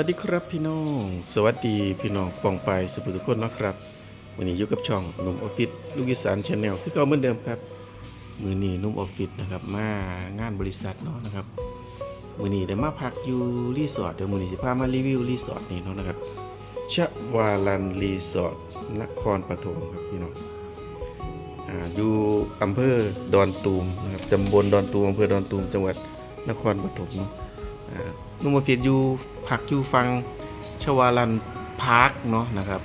สวัสดีครับพี่น้อง สวัสดีพี่น้องปองไปสุภุสุคนนะครับวันนี้อยู่กับช่องนุ่มออฟฟิศลูกอีสานชาแนลคือเก่าเหมือนเดิมครับ มือนี้นุ่มออฟฟิศนะครับมางานบริษัทเนาะนะครับ มือนี้ได้มาพักอยู่รีสอร์ทเดี๋ยวมือนี้สิพามารีวิวรีสอร์ทนี่เนาะนะครับชวาลันรีสอร์ทนครปฐมครับพี่น้องอ่าอยู่อำเภอดอนตูมนะครับตำบลดอนตูมอำเภอดอนตูมจังหวัดนครปฐมเนาะ นุ่มออฟฟิศอยู่พักอยู่ฟังชวาลันพาร์คเนาะนะครับ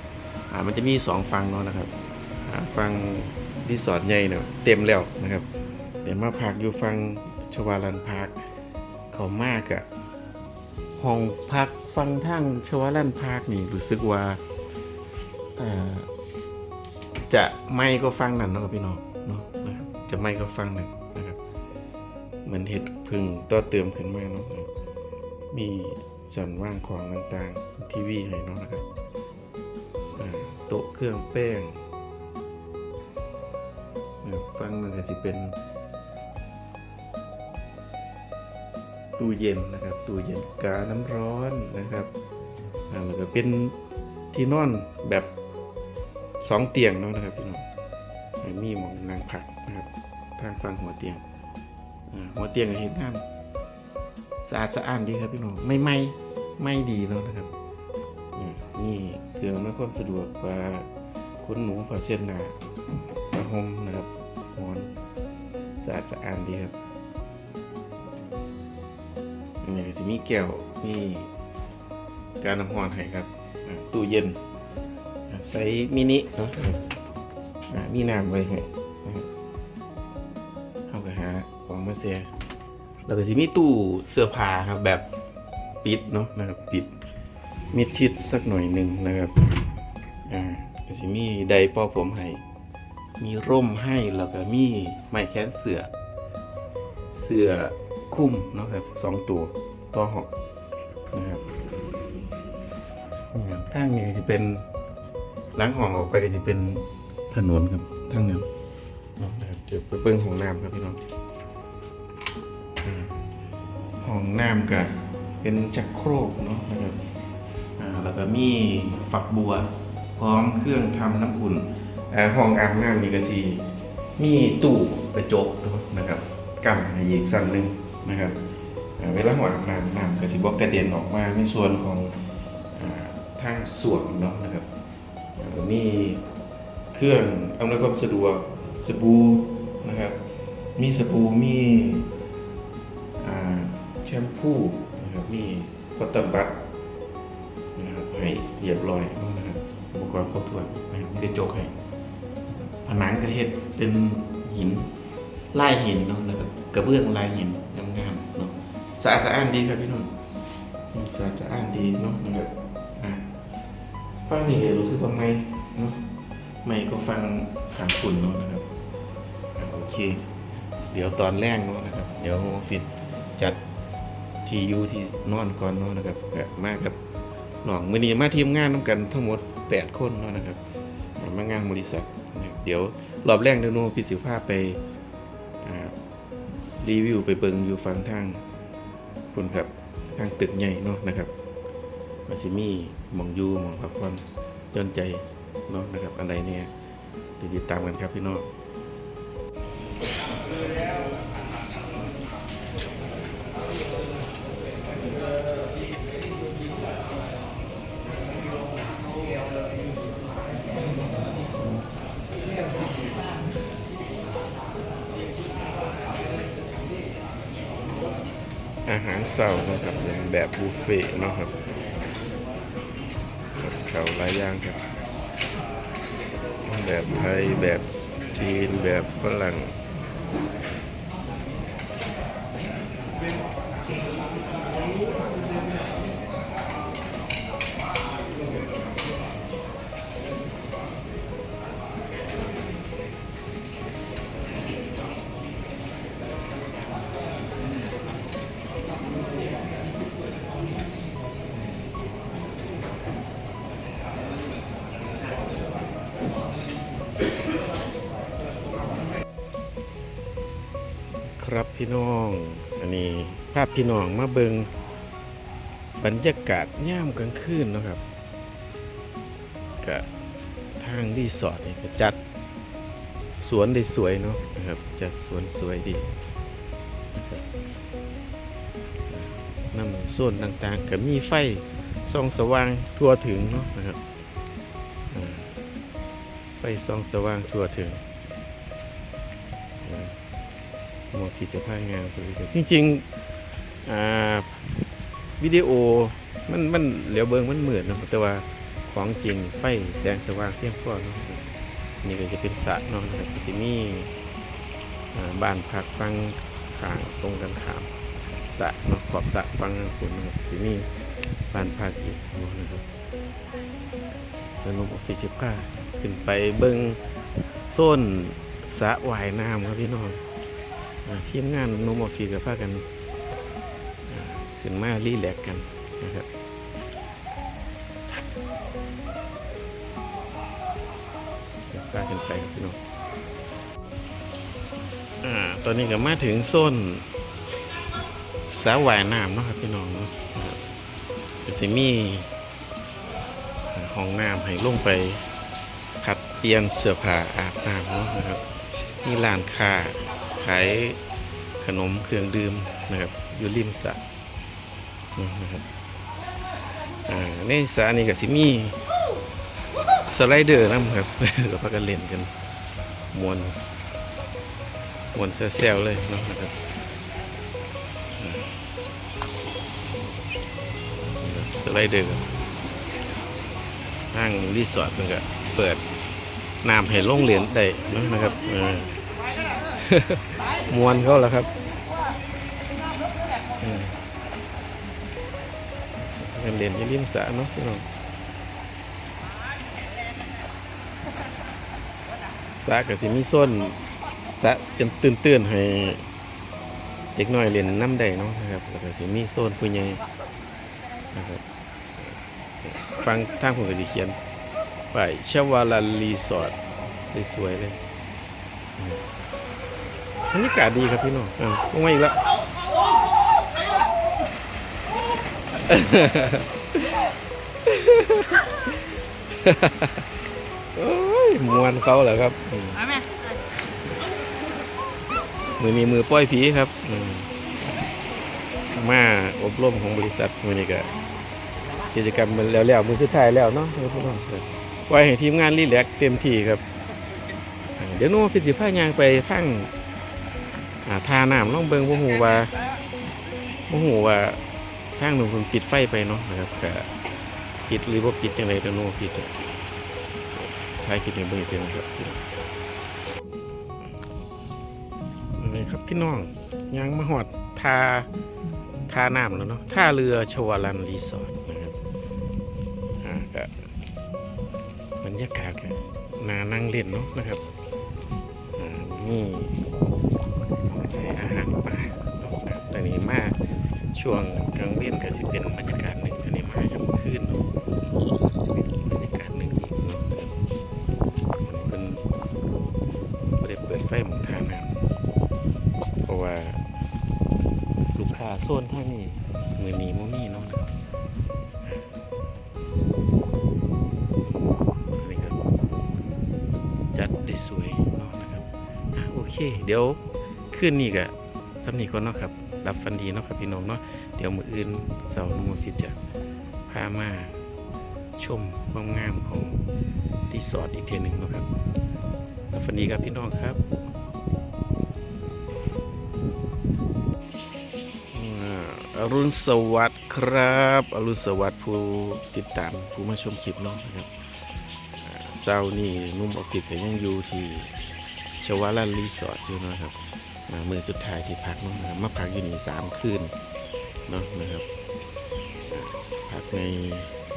อ่ามันจะมีสองฟังเนาะนะครับฟังรีสอร์ทใหญ่เนี่ยเต็มแล้วนะครับเดี๋ยวมาพักอยู่ฟังชวาลันพาร์คเขามากอะห้องพักฟังทั้งชวาลันพาร์คนี่รู้สึกว่าจะไม่ก็ฟังนั่นเนาะพี่น้องเนาะจะไม่ก็ฟังนั่นนะครับเหมือนเห็ดพึ่งต่อเติมขึ้นมาเนาะ มีสันว่างของต่างๆทีวีให้เนาะนะครับโต๊ะเครื่องแป้งฟังมันก็สิเป็นตู้เย็นนะครับตู้เย็นกาน้ำร้อนนะครับแล้วก็เป็นที่นอนแบบสองเตียงเนาะนะครับพี่น้องมีหมองนางผักนะครับทางฟังหัวเตียงหัวเตียงก็เห็นงาม สะอาดสะอ้านดีครับพี่น้องไม่ไหม่ไม่ดีเนาะนะครับนี่เครื่ออำนวยความสะดวกว่าคุณหนูผ้าเช็ดหน้าผ้าห่มนะครับหมอนสะอาดสะอ้านดีครับนนี้ก็สิมีแก้วมีการน้ำร้อนให้ครับตู้เย็นใส่มินิเนาะมีน้ำไว้ให้นะครับเอาไปหาของมาเสีย แล้วก็สิมีตู้เสื้อผ้าครับแบบปิดเนาะนะครับปิดมิดชิดสักหน่อยหนึ่งนะครับอ่าก็สิมีไดป้อผมให้มีร่มให้แล้วก็มีไม้แขนเสือเสือคุ้มเนาะครับสองตัวต่อหอกนะครับอืมข้างนี้จะเป็นล้างห้องออกไปก็จะเป็นถนนครับทางนั้นนะครับเดี๋ยวไปเบิ้งห้องน้ำครับพี่น้อง ห้องน้ำกับเป็นจักโครกเนาะนะครับแล้วก็มีฝักบัว พร้อมเครื่องทำน้ำอุ่นห้องอาบน้ำนี่ก็สีมีตู้กระจกนะครับกั้นอีกสั่นหนึ่งนะครับเวลาหัวอาบน้ำน้ำก็สิบอกกระเด็นออกมาในส่วนของอทางส่วนเนาะนะครับมีเครื่องอำนวยความสะดวกสบู่นะครับมีสบู่มี แชมพูนะครับมีคอตตอนบัตนะครับให้เรียบร้อยนะครับอุปกรณ์ครบถ้วนนะครับมีกระจกให้ผนังกระเฮ็ดเป็นหินลายหินเนาะแล้วก็กระเบื้องลายหินงามๆเนาะสะอาดสะอ้านดีครับพี่นุ่นสะอาดสะอ้านดีเนาะนะครับอะฟังนี่รู้สึกว่าไม่เนาะไม่ก็ฟังขางคุณเนาะนะครับโอเค เดี๋ยวตอนแรกเนาะนะครับ เดี๋ยวฟิตจัด ทียูที่นอนก่อนนาะนะครับก็มากับน้องมือนี้มาทีมงานน้ำกันทั้งหมด 8 คนเนาะนะครับมางานบริษัทเดี๋ยวรอบแรกเดี๋ยวโน้พิสิภาพไปรีวิวไปเบิงอยู่ฟังทางคนครับทางตึกใหญ่เนาะนะครับมันสิมีหมองยูมองพักผ่อนจนใจเนาะนะครับอะไรเนี่ยติดตามกันครับพี่น้อง อาหารเศร้านะครับเป็นแบบบุฟเฟ่ต์เนาะครับกับเขาหลายอย่างครับ แบบไทยแบบจีนแบบฝรั่ง ครับพี่น้อง อันนี้ภาพพี่น้องมาเบิงบรรยากาศย่ามกลางคืนนะครับก็ทางรีสอร์ทนี่ก็จัดสวนได้สวยเนาะนะครับจัดสวนสวยดีนะครับนต่างๆก็มีไฟส่องสว่างทั่วถึงเนาะนะครับไฟส่องสว่างทั่วถึงามองที่จะพางานไปเลยจริงๆอ่าวิดีโอมันมันเหลียวเบิงมันเหมือนนาะแต่ว่าของจริงไฟแสงสว่างเพียงพอเนาะนี่ก็จะเป็นสระเนาะนะครับก็สิมีอ่าบ้านพักฟังข้างตรงกันข้ามสระเนาะขอบสระฟังคุณนะครับสิมีบ้านพักอีกเนาะนะครับแล้วนมออฟฟิศผ้าขึ้นไปเบิงโซนสระว่ายน้ำครับพี่น้องอ่า ทีมงานนมออฟฟิศกับพากันขึ้นมารีแลกกันนะครับเดี๋ยวพากันไปครับพี่น้องอ่าตอนนี้ก็มาถึงโซนสระว่ายน้ำเนาะครับพี่น้องเนาะนะครับสิมี่ห้องน้ำให้ลงไปขัดเปลี่ยนเสื้อผ้าอาบน้ำเนาะนะครับ มีร้านค้า ขายขนมเครื่องดื่มนะครับอยู่ริมสระนะครับในสระนี่ก็สิมีสไลเดอร์นะครับก็พากันเล่นกันมวนมวนแซวๆเลยเนาะนะครับสไลเดอร์ทางรีสอร์ทมันก็เปิดน้ำให้ลงเหรียญได้นะนะครับเออ มวนเขาแล้วครับอืมกันเหรียนอยี่ริมสระเนาะพี่น้องสระก็สิมีโซนสะเต็มตื่นตื่นให้เด็กน้อยเรียนน้ำได้เนาะนะครับแล้วก็สิมีโซนผู้ใหญ่นะครับฟังทางผมก็สิเขียนไปชวาลารีสอร์ทสวยๆเลยอืม บรรยากาศดีครับพี่น้องอ่าลงมาอีกแล้วโอ้ยมวนเขาเหรอครับอืมเอาไหมมือนี้มือป้อยผีครับอืมมาอบรมของบริษัทมือนี้ก็กิจกรรมมันแล้วแล้วมือสุดท้ายแล้วเนาะพี่น้องครับปล่อยให้ทีมงานรีแลกซ์เต็มที่ครับอ่าเดี๋ยวโน้ฟิสิผ้ายางไปทั้ง อ่าทาน้ำล่องเบิงบ่หูว่าบ่หูว่าทางหนุ่มเพิ่นปิดไฟไปเนาะนะครับก็ปิดหรือบ่ปิดจังไดเดี๋ยวโน้ปิดจะถ่ายคลิปให้เบิ่งอีกทีนะครับพี่น้องนี่ครับพี่น้องยังมาหอดทาทาน้ำแล้วเนาะท่าเรือชวาลันรีสอร์ทนะครับอ่าก็บรรยากาศก็นานั่งเล่นเนาะนะครับอ่านี่ ช่วงกลางเล่นก็สิเป็นบรรยากาศหนึ่งอันนี้มาย่ำคืนนะสิเป็นบรรยากาศหนึ่งอีกมันเป็นได้เปิดไฟหมองทางน้ำเพราะว่า ลูกค้าโซนทางนี้มือนี้มมีเนาะนะครับอันนี้ก็จัดได้สวยเนาะนะครับโอเค เดี๋ยวคืนนี้ก็สำนีก่อนเนาะครับ รับฟันดีเนาะครับพี่น้องเนาะเดี๋ยวมืออื่นเสาร์นโมฟิจะพามาชมความงามของรีสอร์ทอีกเทีหนึ่งเนาะครับรับฟันดีครับพี่น้องครับอรุณสวัสดิ์ครับอรุณสวัสดิ์ผู้ติดตามผู้มาชมคลิปเนาะนะครับอ่าเช้านี่นุ่มออฟฟิศก็ยังอยู่ที่ชวาลันรีสอร์ทอยู่เนาะครับ อ่ามือสุดท้ายที่พักเนาะมาพักอยู่นี่สามคืนเนาะนะครับพักใน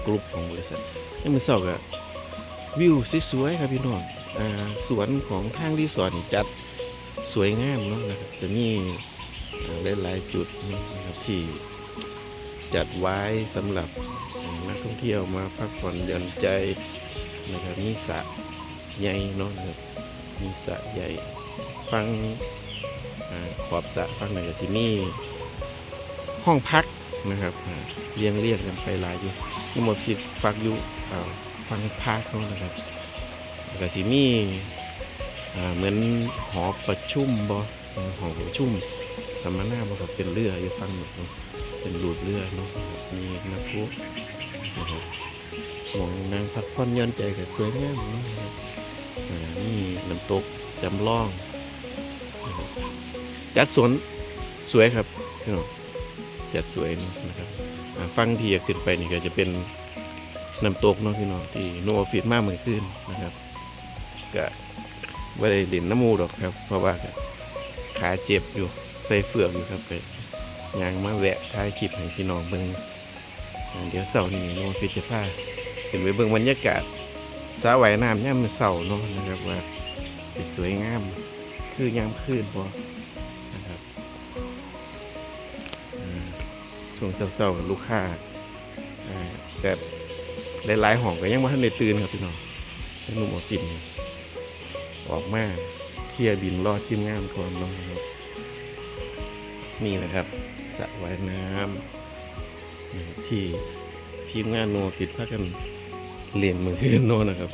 กลุ่มของบริษัทนี่มือเช้าก็วิวสวยๆครับพี่น้องอสวนของทางรีสอร์ทนี่จัดสวยงามเนาะนะครับจะมีหลายๆจุดนะครับที่จัดไว้สำหรับนักท่องเที่ยวมาพักผ่อนหย่อนใจนะครับมีสระใหญ่เนาะนะครับมีสระใหญ่ฟัง ขอบสะฟังหนึ่งก็สิมีห้องพักนะครับเรียงเรียงกันไปหลายอยู่ทั้งหมดคิดฟักอยู่อ่าฟังภาคเขานะครับก็สิมีอ่าเหมือนหอประชุมบ่เออหอประชุมสัมมนาบ่ครับเป็นเรืออยู่ฟังหมดเนาะเป็นรูดเรือเนาะมีน้ำพุนะครับมองนางพักผ่อนย่อนใจก็สวยงามเนาะนะครับอ่านี่น้ำตกจำลอง จัดสวนสวยครับพี่น้องจัดสวยนะครับฟังที่จะขึ้นไปนี่ก็จะเป็นน้ำตกเนาะพี่น้องที่โนออฟฟิศมากเหมือนขึ้นนะครับก็ไม่ได้เล่นน้ำมูดอกครับ เพราะว่าขาเจ็บอยู่ใส่เฟือกอยู่ครับไปยางมาแวะถ่ายคลิปให้พี่น้องเบิ่งเดี๋ยวเสาร์นี้โนออฟฟิศจะพาขึ้นไปเบิ่งบรรยากาศสระว่ายน้ำย่ามมื้อเสาร์เนาะนะครับว่าสวยงามคือยามคืนบ่น ช่วงเสาร์ๆลูกค้าแบบหลายๆห้องก็ยังบ่ทันได้ตื่นครับพี่น้องหนุ่มออฟฟิศนี่ออกมาเที่ยวบินรอชิมงานก่อนนาะนะครับนี่แหละครับสระว่ายน้ำที่ทีมงานโนออฟฟิศพากันเรียนมือขึ้นโนนะครับ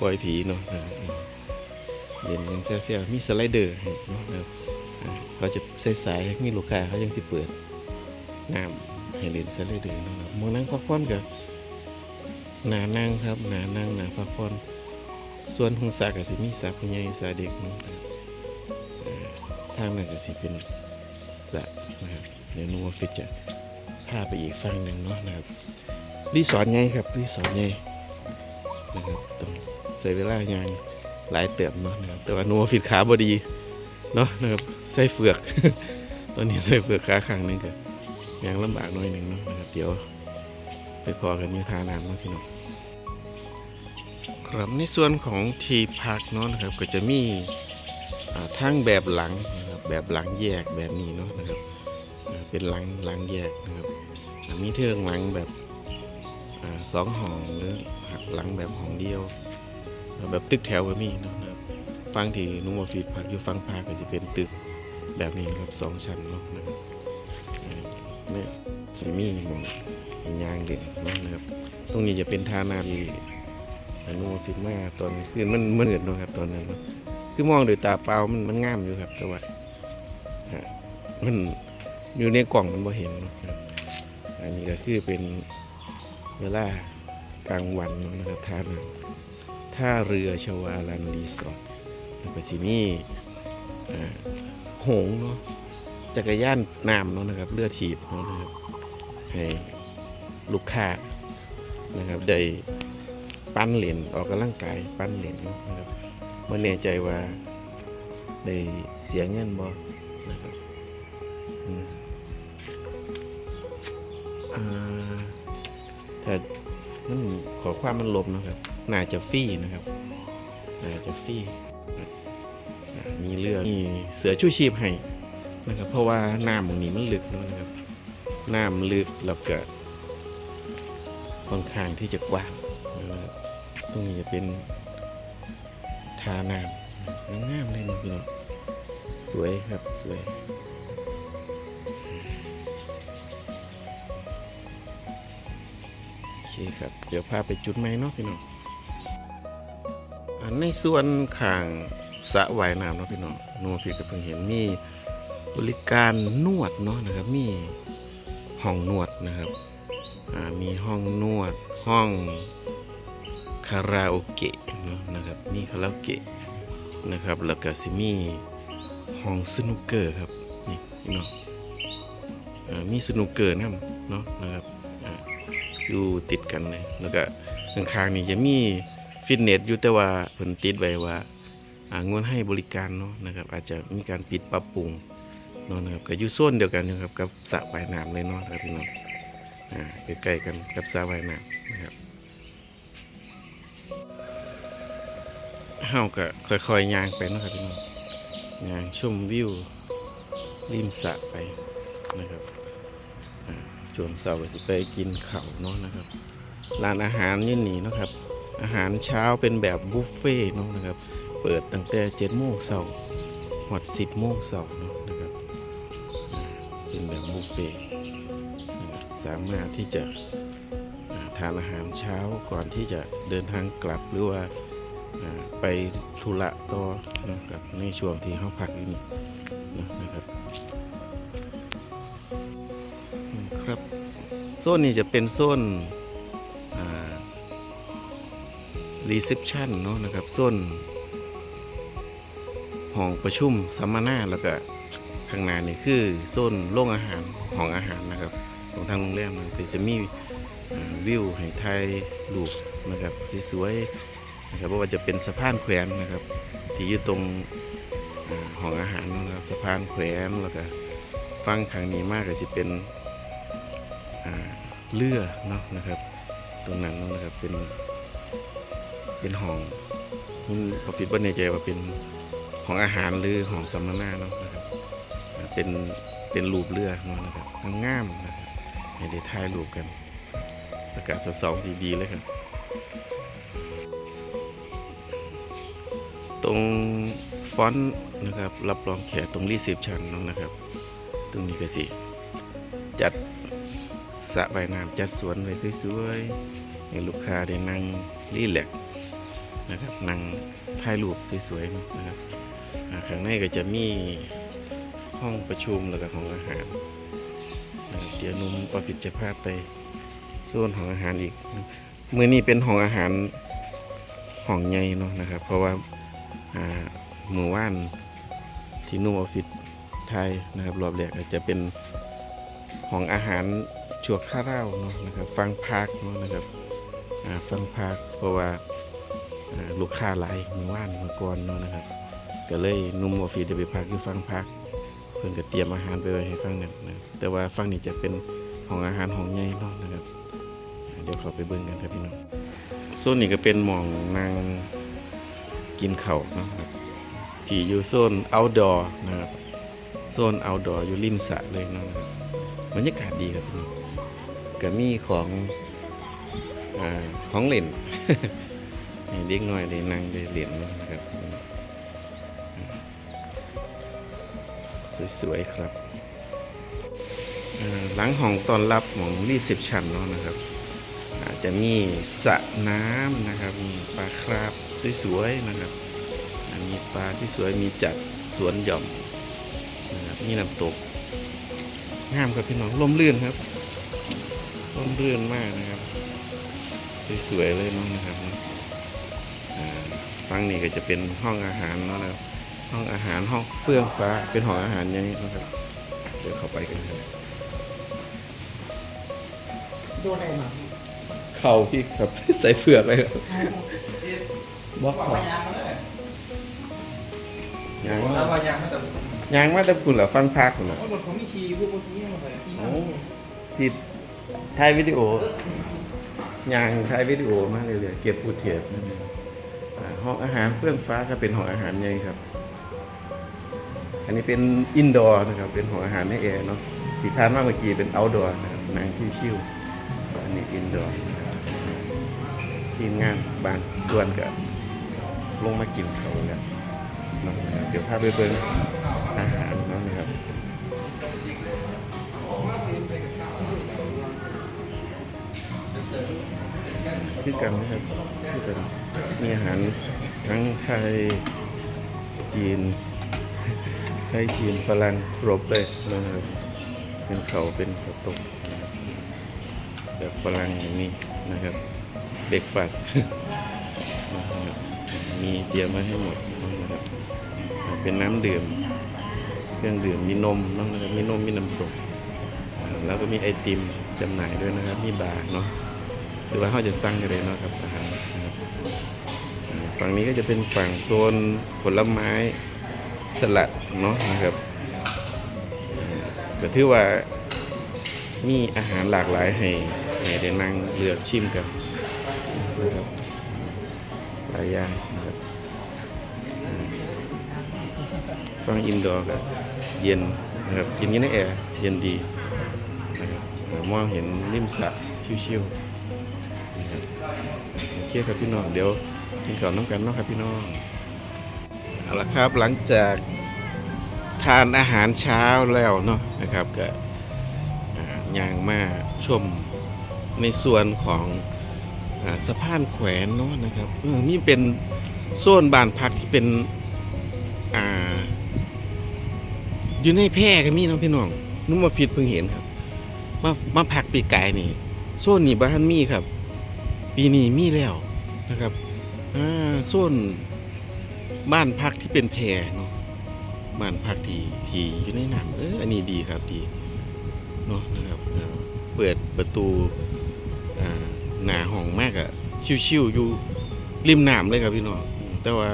ปล่อยผีเนาะอ่าเรียนกันเซี่ยวๆมีสไลเดอร์เนาะครับเขาจะใส่ๆมีลูกค้าเขายังสิเปิด น้ำให้เล่นสไลเดอร์เนะครับมองนั่งพักผ่อนกับหนานั่งครับหนานั่งหนาพักผ่อนส่วนหงสาก็สิมีสาผู้ใหญ่สาเด็กนะครับทางนั้นก็สิเป็นสระนะครับเดี๋ยวโนออฟฟิศจะพาไปอีกฝั่งหนึ่งเนาะนะครับรีสอร์ทไงครับรีสอร์ทไงนะครับต้องใช้เวลายางหลายเติมเนาะนะครับแต่ว่าหนัวฟิตขาบอดีเนาะนะครับใส่เฟือก ตอนนี้ใส่เฟือกขาข้างนึงก็ ยังลำบากหน่อยหนึ่งเนาะนะครับ เดี๋ยวไปพอกันยูทาน้ำเนาะพี่น้องครับในส่วนของทีพักเนาะนะครับก็จะมีอ่าทั้งแบบหลังนะครับแบบหลังแยกแบบนี้เนาะนะครับ เป็นหลังหลังแยกนะครับมีเทืองหลังแบบอสองห้องหรือหลังแบบห้องเดียว แบบตึกแถวก็มีเนาะนะครับฟังที่นุ่มออฟฟิศพักอยู่ฟังพาก็จะเป็นตึกแบบนี้ครับสองชั้นเนาะนะครับ เนี่ยสิมีหมองยางเด่นเนาะนะครับ ตรงนี้จะเป็นทาน้ำที่นุ่มฟิมาตอนคืนมันมืดเนาะครับตอนนั้นคือมองด้วยตาเปล่ามันมันงามอยู่ครับแต่ว่าฮะมันอยู่ในกล่องมันบ่เห็นนะครับอันนี้ก็คือเป็นเวลากลางวันนะครับท่าน้ำท่าเรือชวาลันรีสอร์ทแล้วก็สินี่หงเนาะ จักรยานน้ำเนาะนะครับเรือถีบเนาะนะครับให้ลูกค้านะครับได้ปั้นเหรียญออกกำลังกายปั้นเหรียญนะครับไม่แน่ใจว่าได้เสียเงินบ่นะครับถ้ามันขอความมันลบนะครับน่าจะฟรีนะครับน่าจะฟรีอ่มีเรือมีเสือชูชีพให้ นะครับ เพราะว่าน้ำตรงนี้มันลึกนะครับน้ำลึกแล้วก็ค่อนข้างที่จะกว้างนะครับตรงนี้จะเป็นทาน้ำงามเลยนะพี่น้องสวยครับสวยโอเคครับ เดี๋ยวพาไปจุดไม้เนาะพี่น้องในส่วนข้างสระว่ายน้ำเนาะพี่น้องโนพี่ก็เพิ่งเห็นมี บริการนวดเนาะนะครับ มีห้องนวดนะครับมีห้องนวดห้องคาราโอเกะเนาะนะครับมีคาราโอเกะนะครับแล้วก็สิมีห้องสนุกเกอร์ครับนี่พี่น้องอ่ามีสนุกเกอร์นํเนาะนะครับออยู่ติดกันเลยแล้วก็ข้างๆนี่จะมีฟิตเนสอยู่แต่ว่าเพิ่นติดไว้ว่าอ่างวนให้บริการเนาะนะครับ อาจจะมีการปิดปรับปรุง เนาะนะครับก็อยู่โซนเดียวกันนะครับกับสระว่ายน้ำเลยเนาะครับพี่น้องอ่าใกล้ๆกันกับสระว่ายน้ำนะครับเฮาก็ค่อยๆย่างไปเนาะครับพี่น้องย่างชมวิวริมสระไปนะครับชวงเสาร์สิไปกินข้าวเนาะนะครับร้านอาหารนี่นี่เนาะครับ อาหารเช้าเป็นแบบบุฟเฟ่ต์เนาะนะครับ เปิดตั้งแต่เจ็ดโมงเสาร์หอดสิบโมงเสาร์ เป็นแบบบุฟเฟ่สามารถที่จะทานอาหารเช้าก่อนที่จะเดินทางกลับหรือว่าไปธุระต่อนะครับในช่วงที่เขาพักอยู่นี่นะครับครับโซนนี้จะเป็นโซนรีเซพชันเนาะนะครับโซนห้องประชุมสัมมนาแล้วก็ ข้างหน้านี่คือโซนโรงอาหารห้องอาหารนะครับ ของทางโรงแรมนะก็จะมีอ่าวิวให้ไทยรูปนะครับที่สวยนะครับเพราะว่าจะเป็นสะพานแขวนนะครับ ที่อยู่ตรงอ่าห้องอาหารนะครับสะพานแขวนแล้วก็ฟังข้างนี้มากก็จะเป็นเรือเนาะนะครับ ตรงนั้นนะครับเป็นเป็นห้องคุณพอฟิตว่าในใจว่าเป็นห้องอาหารหรือห้องสัมมนาเนาะ เป็นเป็นรูปเรือนะนะครับงามๆนะครับให้ได้ถ่ายรูปกันอากาศสดสองสีดีเลยครับ ตรงฟอนต์นะครับรับรองแขกตรงรีเซพชันเนาะนะครับ ตรงนี้ก็สิจัดสระว่ายน้ำจัดสวนไว้สวยๆให้ลูกค้าได้นั่งรีแลกนะครับนั่งถ่ายรูปสวยๆนะครับข้างในก็จะมี ห้องประชุมแล้วก็ห้องอาหาร เดี๋ยวนุ่มออฟฟิศจะพาไปโซนห้องอาหารอีกมือนี้เป็นห้องอาหารห้องใหญ่เนาะนะครับ เพราะว่ามือว่านที่นุ่มออฟฟิศไทยนะครับรอบแรกอาจจะเป็นของอาหารชั่วข้าวเาเนาะนะครับ ฟังพักเนาะนะครับฟังพักเพราะว่าลูกค้าหลายมื่อวานมือก่อนเนาะนะครับ ก็เลยนุ่มออฟฟิศได้ไปพักอยู่ฟังพัก เพิ่นก็เตรียมอาหารไปไว้ให้ฟังนั่นนะครับแต่ว่าฟังนี่จะเป็นห้องอาหารห้องใหญ่เนาะนะครับเดี๋ยวเขาไปเบิ่งกันครับพี่น้องโซนนี้ก็เป็นหม่องนางกินเข้าเนาะครับที่อยู่โซน outdoor นะครับโซน outdoor อยู่ริมสระเลยเนาะครับบรรยากาศดีครับพี่น้องก็มีของอของเล่นให้เด็กน้อยได้นั่งได้เล่นนะครับ สวยๆครับหลังห้องตอนรับของรีเซพชันเนาะนะครับ อาจจะมีสระน้ำนะครับ มีปลาคราบสวยๆนะครับ มีปลาสวยๆมีจัดสวนหย่อมนะครับมีน้ำตกงามครับพี่น้องร่มรื่นครับร่มรื่นมากนะครับ สวยๆเลยเน้องนะครับฟังนี่ก็จะเป็นห้องอาหารเนาะนะครับ ห้องอาหารห้องเฟื่องฟ้าเป็นห้องอาหารอย่างนี้นะครับเดี๋ยวเข้าไปกันครับโดนอะไรมาเข่าพี่ครับ ใส่เฟือกเลยครับบอกบอกเขาไปยางเลยยางแล้วมาว่ายังไม่แต่ยางมาแต่คุณเหรอฟังพักคุณเหรอโอ้ยหมดผมมีคีย์พวกเมื่อกี้มาเลยที่นั่นที่ถ่ายวิดีโอยางถ่ายวิดีโอมาเรื่อยๆเก็บฟูเทจนั่นเองอ่าห้องอาหารเฟื่องฟ้าก็เป็นห้องอาหารใหญ่ครับ อันนี้เป็นอินดอร์นะครับ เป็นห้องอาหารในแอร์เนาะที่ทานมาเมื่อกี้เป็นเอาท์ดอร์นะครับนั่งชิวๆอันนี้อินดอร์ทีมงานบางส่วนก็ลงมากินเขาแล้วเนะนะครับเดี๋ยวพาไปเบิ่งอาหารนะนะครับคือกันนะครับคือกันมีอาหารทั้งไทยจีน ไทยจีนฝรั่งครบเลยนะครับเป็นเขาเป็นข้าต้มนะครับแบบฝรั่งอย่างนี้นะครับ เด็กฝัดนะครับมีเตรียมมาให้หมดนะครับเป็นน้ำดื่มเครื่องดื่มมีนมนะครับมีนมมีน้ำส้มแล้วก็มีไอติมจำหน่ายด้วยนะครับ มีบาร์เนาะหรือว่าเขาจะสั่งกันเลยเนาะครับอาหารฝั่งนี้ก็จะเป็นฝั่งโซนผลไม้ สลัดเนาะนะครับอ่าก็ถือว่ามีอาหารหลากหลายให้ให้ได้นั่งเลือกชิมกันนะครับหลายอย่างนะครับอ่าฝั่งอินดอร์ก็เย็นนะครับกินกันในแอร์เย็นดีนะครับมองเห็นริมสระชิวๆโอเคครับพี่น้องเดี๋ยวกินข้าวน้ำกันเนาะครับพี่น้อง เอาละครับหลังจากทานอาหารเช้าแล้วเนาะนะครับก็อ่ายางมาชมในส่วนของอสะพานแขวนเนาะนะครับเออนี่เป็นโซนบ้านพักที่เป็นอ่าอยู่ในแพร่ก็มีเนาะพี่น้องนุ่มมาฟิตเพิ่งเห็นครับมามาพักปีกายนี่โซนนี่บ้านมีครับ ปีนี้มีแล้วนะครับอ่าโซน บ้านพักที่เป็นแพรเนาะบ้านพักที่ที่อยู่ในน้ำเอออันนี้ดีครับดีเนาะนะครับเออเปิดประตูหนาห้องมากอะชิวๆอยู่ริมน้ำเลยครับพี่น้องแต่ว่า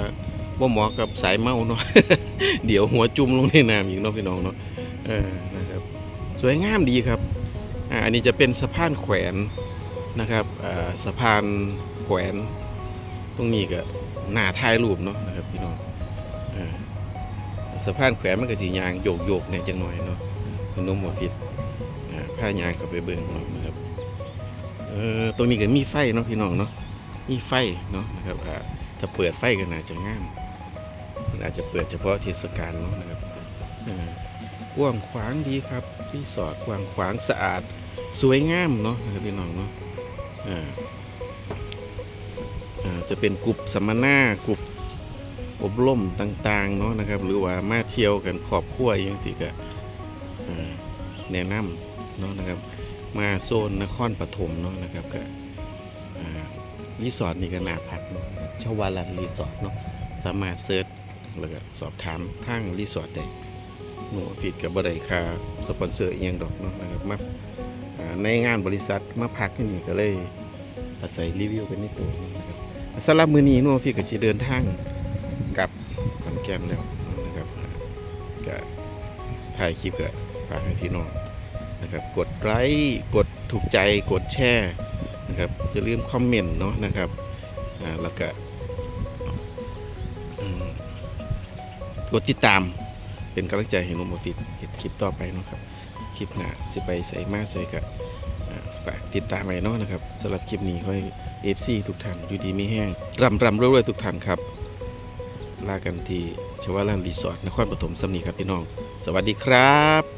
บ่หมาะกับสายเมาเนาะเดี๋ยวหัวจุ่มลงในน้ำอีกเนาะพี่น้องเนาะเออนะครับสวยงามดีครับอ่าอันนี้จะเป็นสะพานแขวนนะครับอ่าสะพานแขวนตรงนี้ก็ หน้าถ่ายรูปเนาะนะครับพี่น้องอสะพานแขวนมันก็สียางโยกโยกเนี่ยจังหน่อยเนาะเป็นนมหัวฟิตผ้ายางก็ไปเบิ่งเนาะนะครับเออตรงนี้ก็มีไฟเนาะพี่น้องเนาะมีไฟเนาะนะครับถ้าเปิดไฟก็น่าจะง่ามมันอาจจะเปิดเฉพาะเทศกาลเนาะนะครับอ่ากว้างขวางดีครับรีสอร์ทกว้างขวางสะอาดสวยงามเนาะนะครับพี่น้องเนาะอ่า จะเป็นกลุ่มสัมมนากลุ่มอบรมต่างๆเนาะนะครับ หรือว่ามาเที่ยวกันขอบครัวอยังสิก็อ่าแนะนำเนาะนะครับ มาโซนนครปฐมเนาะนะครับก็รีสอร์ทนี่ก็น่าพักเนาะชวาลันรีสอร์ทเนาะสามารถเซิร์ชแล้วก็สอบถามทางรีสอร์ทได้หนูฟิตกับบไดค่าสปอนเซอร์เอียงดอกเนาะนะครับมาในงานบริษัทมาพักที่นี่ก็เลยอาศัยรีวิวเป็นนตัวนะครับ สำหรับมือนี้น้องฟิกก็จะเดินทางกับขอนแก่นแล้วนะครับก็ถ่ายคลิปก็ฝากให้พี่น้องนะครับกดไลค์กดถูกใจกดแชร์นะครับอย่าลืมคอมเมนต์เนาะนะครับอ่าแล้วก็กดติดตามเป็นกำลังใจให้น้องฟิกคลิปต่อไปนะครับคลิปหน้าจะไปใส่มาใส่กับ ฝากติดตามไว้เนาะนะครับสำหรับคลิปนี้ขอยเอฟซีทุกท่านอยู่ดีไม่แห้งรำรำรวยๆทุกท่านครับ ลากันที่ชวาลันรีสอร์ทนครปฐมสำนีครับพี่น้อง สวัสดีครับ